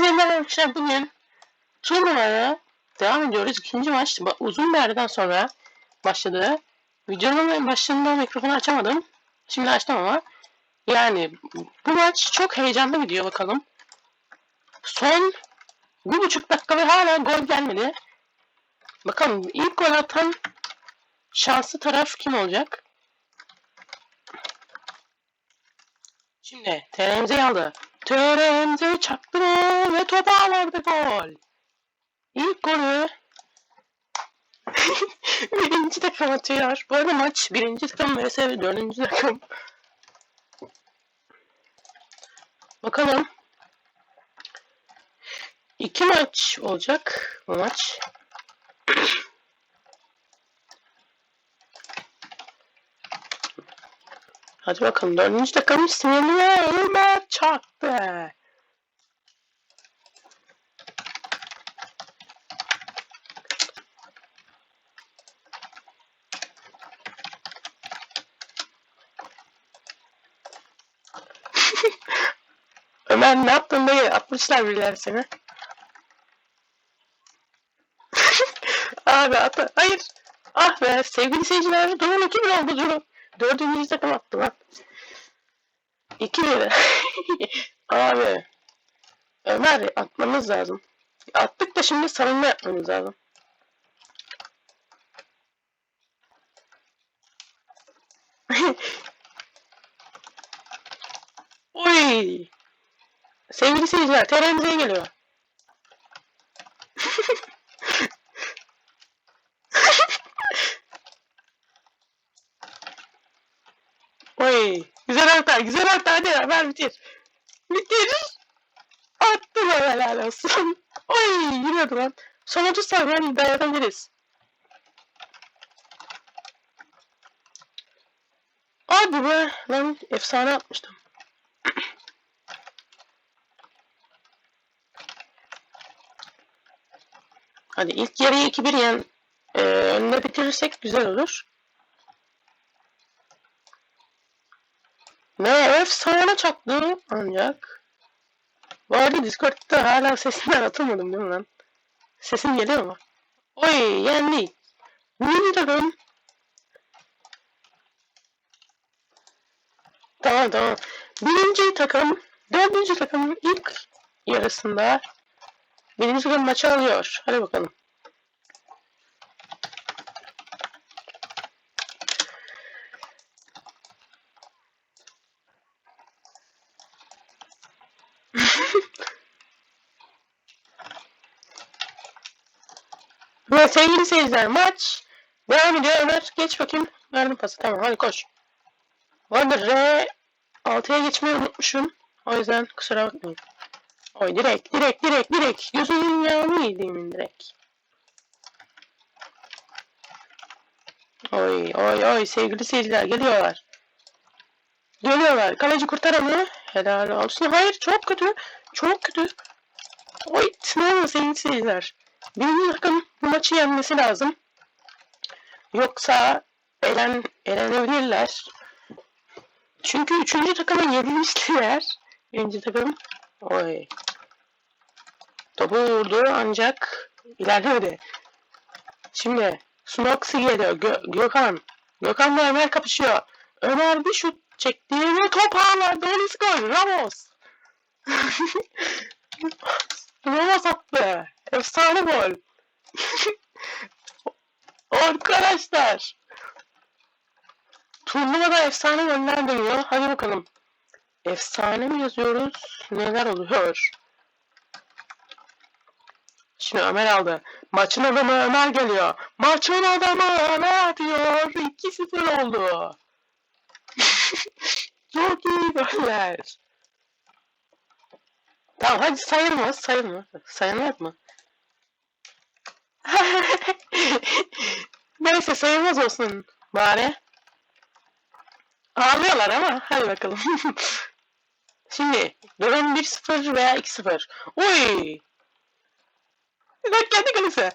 Herkese merhaba arkadaşlar. Bugün turnuvaya devam ediyoruz. İkinci maç uzun bir aradan sonra başladı. Videonun başında mikrofonu açamadım. Şimdi açtım ama. Yani bu maç çok heyecanlı gidiyor bakalım. Son bir buçuk dakika ve hala gol gelmedi. Bakalım ilk gol atan şanslı taraf kim olacak? Şimdi TRMZ aldı. TRMZ çaktı ve topu ağlardı gol. İlk golü birinci takım atıyor. Bu arada maç birinci takım vs dördüncü takım. Bakalım. İki maç olacak bu maç. Hadi bakalım dördüncü takım sinirli Ömer çaktı. Ömer ne yaptın dayı? Atmışlar birileri seni. Abi at hayır. Ah be sevgili seyirciler durum 2 1 oldu durum. Dördüncü takım attı lan. 2 1 Abi. Ömer atmamız lazım. Attık da şimdi savunma yapmamız lazım. Oy! Sevgili seyirciler, TRMZ'ye geliyor. Oy! Harita, güzel harita. Hadi Ömer bitir. Bitir. Attı be helal olsun. Oy! Giriyordu lan. Son 30 saniye dayanabiliriz. Hadi be. Lan efsane atmıştım. Hadi ilk yarıyı 2-1 yen e, önüne bitirirsek güzel olur. Ne efsane çaktı ancak. Arada Discord'da hala sesinden atılmadım değil mi lan? Sesim geliyor mu? Oy yendik. Birinci takım. Tamam tamam. Birinci takım, dördüncü takımın ilk yarısında birinci takım maçı alıyor. Hadi bakalım. Ve sevgili seyirciler maç devam ediyor. Ömer geç bakayım. Verdim pası. Tamam hadi koş. Arada R 6'ya geçmeyi unutmuşum. O yüzden kusura bakmayın. Oy direkt direkt direkt direkt. Gözünün yağını yediğimin direkt. Oy oy oy sevgili seyirciler geliyorlar. Geliyorlar. Kaleci kurtaramıyor. Helal olsun. Hayır çok kötü. Çok kötü. Oy oldu sevgili seyirciler. Takım bu maçı yenmesi lazım. Yoksa elen, elenebilirler. Çünkü üçüncü takıma yenilmiştiler. Birinci takım. Oy. Topu vurdu ancak ilerlemedi. Şimdi Snoxy geliyor. Gö Gökhan. Gökhan'la Ömer kapışıyor. Ömer bir şut çekti ve top ağlardı. Polis gol. Ramos. Ramos attı. Efsane gol. Arkadaşlar. Turnuvada efsane goller dönüyor. Hadi bakalım. Efsane mi yazıyoruz? Neler oluyor? Şimdi Ömer aldı. Maçın adamı Ömer geliyor. Maçın adamı Ömer diyor. 2-0 oldu. Çok iyi goller. Tamam hadi sayılmaz sayılmaz. Sayılmaz mı? Neyse sayılmaz olsun bari. Ağlıyorlar ama hadi bakalım. Şimdi durum 1-0 veya 2-0. Oy! Bak kendi kalesi.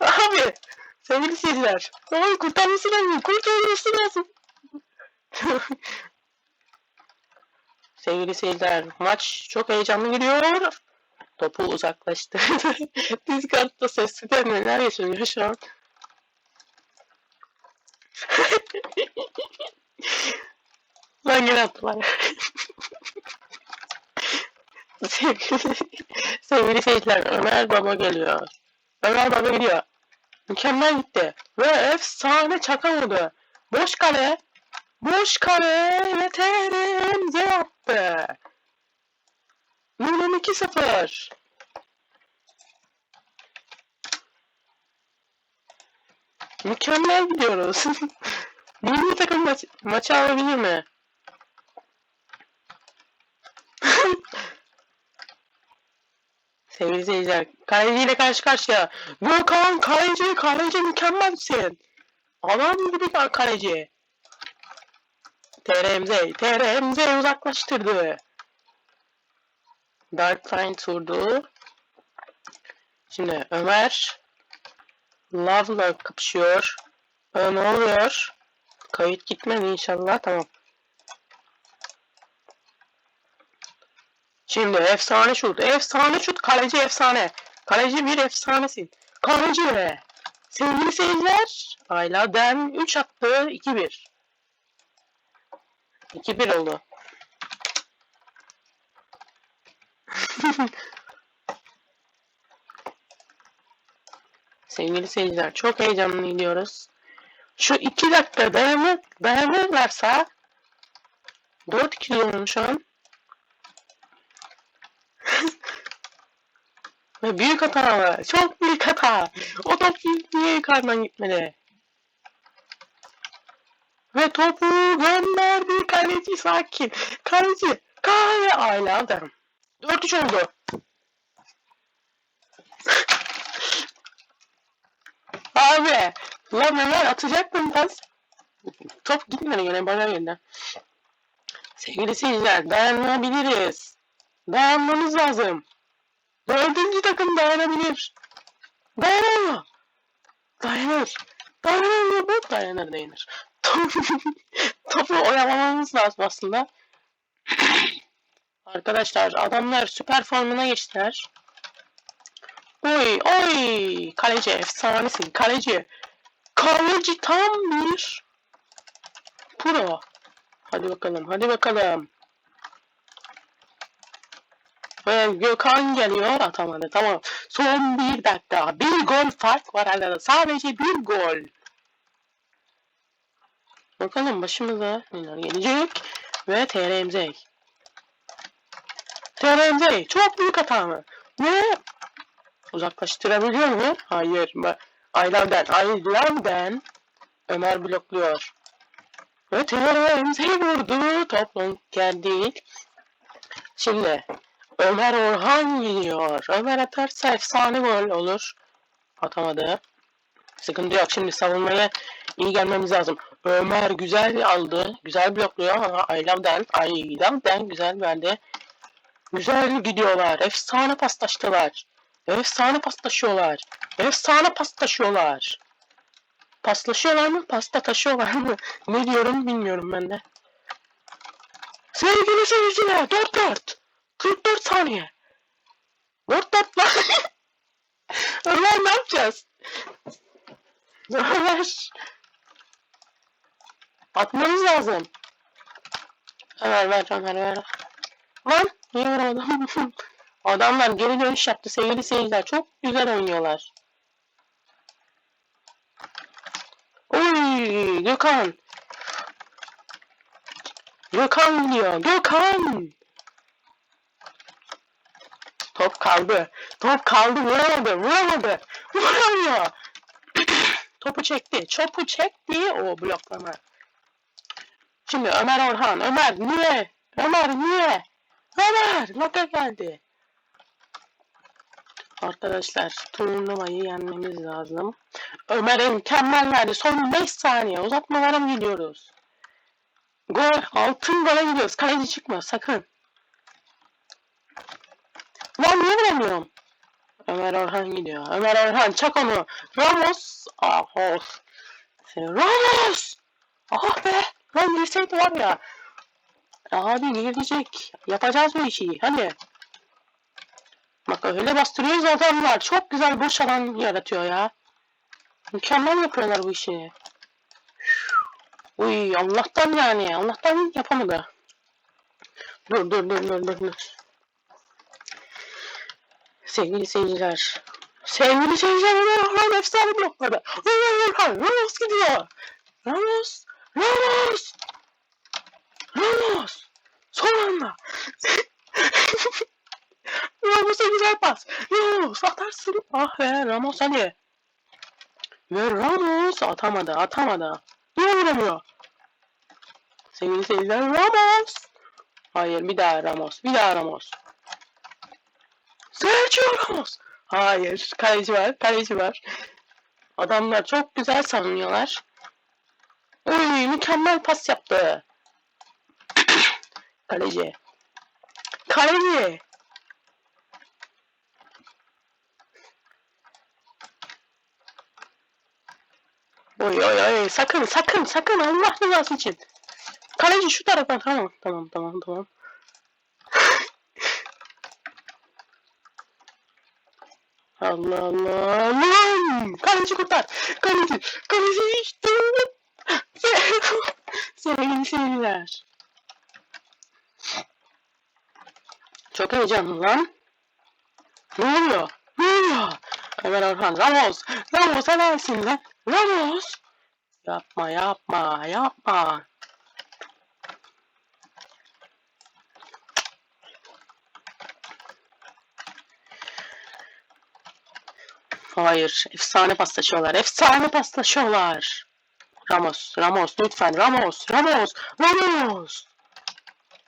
Abi sevgili seyirciler. Oy kurtarması lazım. Kurtarması lazım. sevgili seyirciler maç çok heyecanlı gidiyor. Topu uzaklaştırdı. Discord'da sesli de neler yaşanıyor şu an. Lan yine attılar. sevgili, sevgili seyirciler Ömer Baba geliyor. Ömer Baba gidiyor. Mükemmel gitti. Ve efsane çakamadı. Boş kale. Boş kale ve TRMZ yaptı. Nurum 2-0. Mükemmel gidiyoruz. Milli takım maç maçı alabilir mi? Sevgili seyirciler, kaleciyle karşı karşıya. Gökhan kaleci, kaleci mükemmelsin. Adam gibi kaleci. TRMZ, TRMZ uzaklaştırdı. Dark Find vurdu. Şimdi Ömer Love'la kapışıyor. Ee, ne oluyor? Kayıt gitmedi inşallah. Tamam. Şimdi efsane şut. Efsane şut. Kaleci efsane. Kaleci bir efsanesin. Kaleci be. Sevgili seyirciler. Ayla Den 3 attı. 2-1. 2-1 oldu. Sevgili seyirciler çok heyecanlı. Şu 2 dakika dayanır, dayanırlarsa 4-2 diyorum şu an. Ve büyük hata. Çok büyük hata. O top niye yukarıdan gitmedi? Ve topu gönderdi kaleci sakin. Kaleci. Kale aile adam. 4-3 oldu. Abi. Lan Ömer atacaktım pas. Top gitmedi yine bana geldi. Sevgili seyirciler dayanabiliriz. Dayanmamız lazım. Dördüncü takım dayanabilir. Dayanamıyor. Dayanır. Dayanamıyor bu. Dayanır dayanır. Topu oyalamamız lazım aslında. Arkadaşlar adamlar süper formuna geçtiler. Oy oy kaleci efsanesin kaleci. Kaleci tam bir pro. Hadi bakalım hadi bakalım. Ve Gökhan geliyor atamadı tamam. Son bir dakika bir gol fark var arada sadece bir gol. Bakalım başımıza neler gelecek. Ve TRMZ. TRMZ çok büyük hata mı? Ne? Uzaklaştırabiliyor mu? Hayır. Aylardan, Aylardan Ömer blokluyor. Ve TRMZ vurdu. Toplum geldi. Şimdi Ömer Orhan geliyor. Ömer atarsa efsane gol olur. Atamadı. Sıkıntı yok. Şimdi savunmaya iyi gelmemiz lazım. Ömer güzel aldı. Güzel blokluyor. Ama Aylam'dan, Aylam'dan güzel verdi. Güzel gidiyorlar. Efsane paslaştılar. Efsane paslaşıyorlar. Efsane paslaşıyorlar. Paslaşıyorlar mı? Pasta taşıyorlar mı? ne diyorum bilmiyorum ben de. Sevgili seyirciler 4-4. 44 saniye. 4-4 lan. Ömer ne yapacağız? Ömer. Atmamız lazım. Ömer ver Ömer ver. Lan niye vuramadım? Adamlar geri dönüş yaptı sevgili seyirciler. Çok güzel oynuyorlar. Oy Gökhan. Gökhan gidiyor. Gökhan. Top kaldı. Top kaldı. Vuramadı. Vuramadı. Vuramıyor. Topu çekti. Topu çekti. O bloklama. Şimdi Ömer Orhan. Ömer niye? Ömer niye? Ömer! Loka geldi. Arkadaşlar turnuvayı yenmemiz lazım. Ömer'e mükemmel verdi. Son 5 saniye. Uzatmalara mı gidiyoruz? Gol. Altın gola gidiyoruz. Kaleci çıkma sakın. Lan niye vuramıyorum? Ömer Orhan gidiyor. Ömer Orhan çak onu. Ramos. Ah of. Ramos. Ah be. Lan girseydi var ya. Abi girecek. Yapacağız bu işi. Hadi. Bak öyle bastırıyoruz adamlar. Çok güzel boş alan yaratıyor ya. Mükemmel yapıyorlar bu işi. Uy Allah'tan yani. Allah'tan yapamadı. Dur dur dur dur dur. dur. Sevgili seyirciler. Sevgili seyirciler. Orhan efsane blokladı. Orhan Ramos gidiyor. Ramos. Ramos. Ramos. Son anda. Ramos'a güzel pas. Ramos atarsın. Ah be Ramos hadi. Ve Ramos atamadı atamadı. Niye vuramıyor? Sevgili seyirciler Ramos. Hayır bir daha Ramos. Bir daha Ramos. Sergio Ramos. Hayır. Kaleci var. Kaleci var. Adamlar çok güzel savunuyorlar. Oy mükemmel pas yaptı. Kaleci. Kaleci. Oy oy oy. Sakın sakın sakın. Allah rızası için. Kaleci şu tarafa tamam tamam tamam tamam. Allah Allah. Lan! Kaleci kurtar. Kaleci kaleci. İşte. Sevgili seyirciler çok heyecanlı lan ne oluyor ne oluyor Ömer Orhan Ramos Ramos helalsin lan Ramos yapma yapma yapma Hayır. Efsane paslaşıyorlar. Efsane paslaşıyorlar. Ramos. Ramos. Lütfen. Ramos. Ramos. Ramos.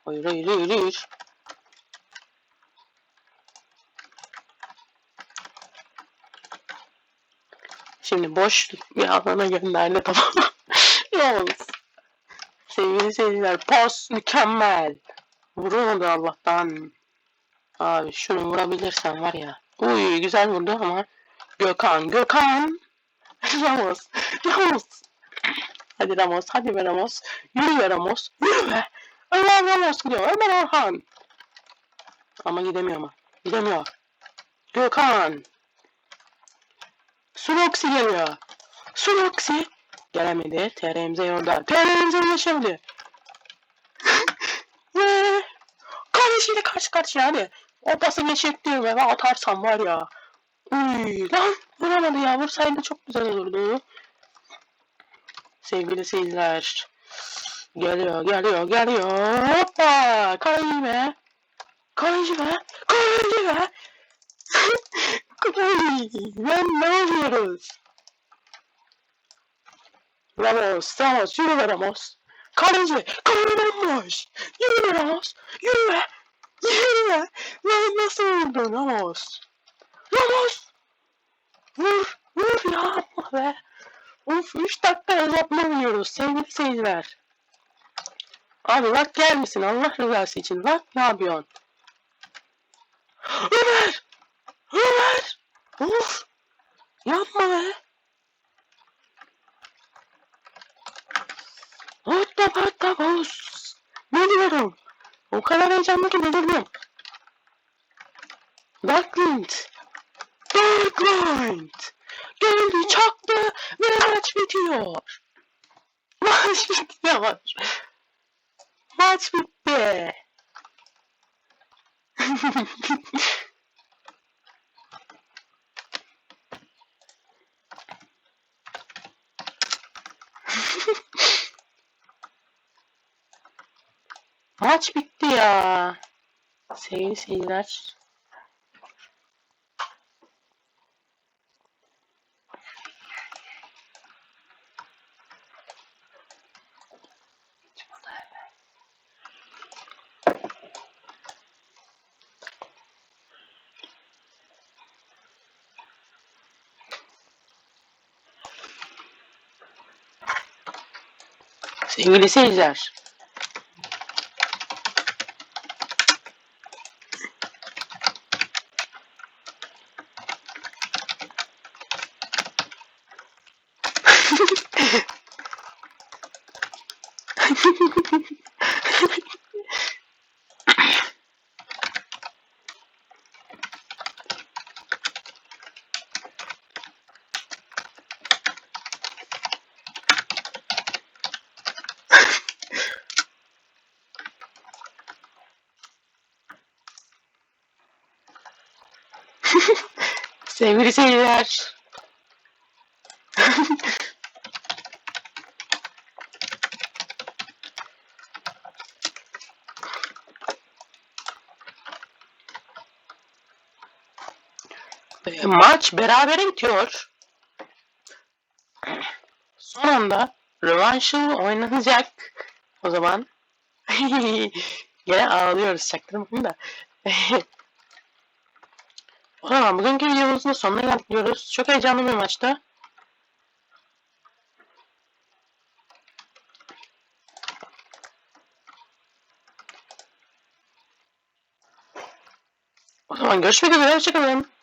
Hayır hayır hayır hayır. Şimdi boş bir alana gönderdi tamam? Ramos. Sevgili seyirciler. Pas mükemmel. Vuramadı Allah'tan. Abi şunu vurabilirsen var ya. Uy güzel vurdu ama Gökhan, Gökhan. Ramos, Ramos. Hadi Ramos, hadi be Ramos. Yürü be Ramos, yürü be. Ömer Ramos gidiyor, Ömer Orhan. Ama gidemiyor ama, gidemiyor. Gökhan. Sunoksi geliyor. Sunoksi. Gelemedi, TR'mize yolda. TR'mize ulaşamadı. Ve kaleciyle karşı karşıya hadi. O pası geçirttim ve atarsam var ya. Uy, lan vuramadı ya. Vursaydı çok güzel olurdu. Sevgili seyirciler. Geliyor, geliyor, geliyor. Hoppa! Kaleci be. Kaleci be. Kaleci be. Ben ne oluyoruz? Ramos, Ramos, yürü be Ramos. Kaleci, kaleci bomboş. Yürü be Ramos, yürü be. Yürü be. Lan nasıl vurdun Ramos? Ramos! Vur! Vur ya yapma be! Of 3 dakika uzatma oynuyoruz sevgili seyirciler. Abi bak gel misin Allah rızası için bak ne yapıyorsun? Ömer! Ömer! Of! Yapma be! Hatta hatta boz! Ne diyorum? O kadar heyecanlı ki delirdim. Darklind! Darklind! Geldi çaktı ve maç bitiyor. Maç bitiyor. Maç bitti. Maç bitti ya. Sevgili seyirciler. Sevgili seyirciler. Sevgili seyirciler, Maç berabere bitiyor. Son anda rövanşı oynanacak. O zaman gene ağlıyoruz çaktırmayın da. o zaman bugünkü videomuzun sonuna geldik. Çok heyecanlı bir maçtı. O zaman görüşmek üzere. Hoşçakalın.